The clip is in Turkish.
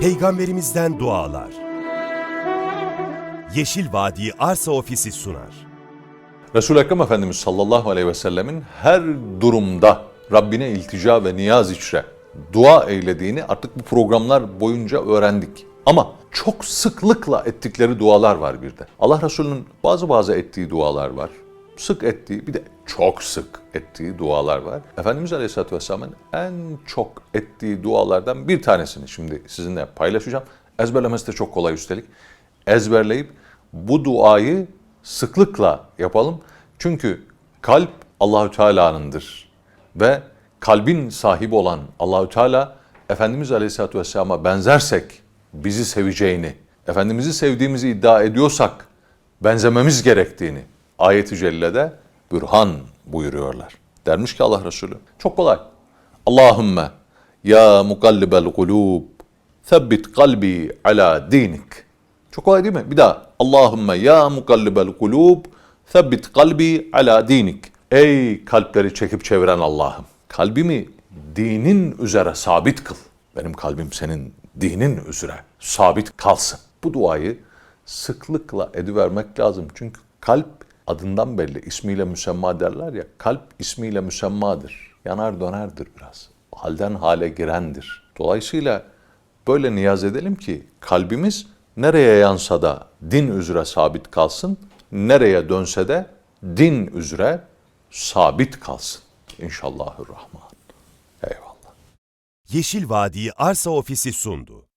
Peygamberimizden dualar. Yeşil Vadi Arsa Ofisi sunar. Resul-i Ekrem Efendimiz sallallahu aleyhi ve sellemin her durumda Rabbine iltica ve niyaz içre dua eylediğini artık bu programlar boyunca öğrendik. Ama çok sıklıkla ettikleri dualar var bir de. Allah Resulü'nün bazı bazı ettiği dualar var. Sık ettiği bir de çok sık ettiği dualar var. Efendimiz Aleyhisselatü Vesselam'ın en çok ettiği dualardan bir tanesini şimdi sizinle paylaşacağım. Ezberlemesi de çok kolay üstelik. Ezberleyip bu duayı sıklıkla yapalım. Çünkü kalp Allahü Teala'nındır ve kalbin sahibi olan Allahü Teala Efendimiz Aleyhisselatü Vesselam'a benzersek bizi seveceğini, Efendimiz'i sevdiğimizi iddia ediyorsak benzememiz gerektiğini ayet-i cellede bürhan buyuruyorlar. Dermiş ki Allah Resulü. Çok kolay. Allahümme ya mukallibel kulub Thebbit kalbi ala dinik. Çok kolay değil mi? Bir daha. Allahümme ya mukallibel kulub Thebbit kalbi ala dinik. Ey kalpleri çekip çeviren Allah'ım. Kalbimi dinin üzere sabit kıl. Benim kalbim senin dinin üzere sabit kalsın. Bu duayı sıklıkla edivermek lazım. Çünkü kalp adından belli ismiyle müsemma derler ya. Kalp ismiyle müsemmadır. Yanar dönerdir biraz. Halden hale girendir. Dolayısıyla böyle niyaz edelim ki kalbimiz nereye yansa da din üzere sabit kalsın, nereye dönse de din üzere sabit kalsın. İnşallahürrahman. Eyvallah. Yeşil Vadi Arsa Ofisi sundu.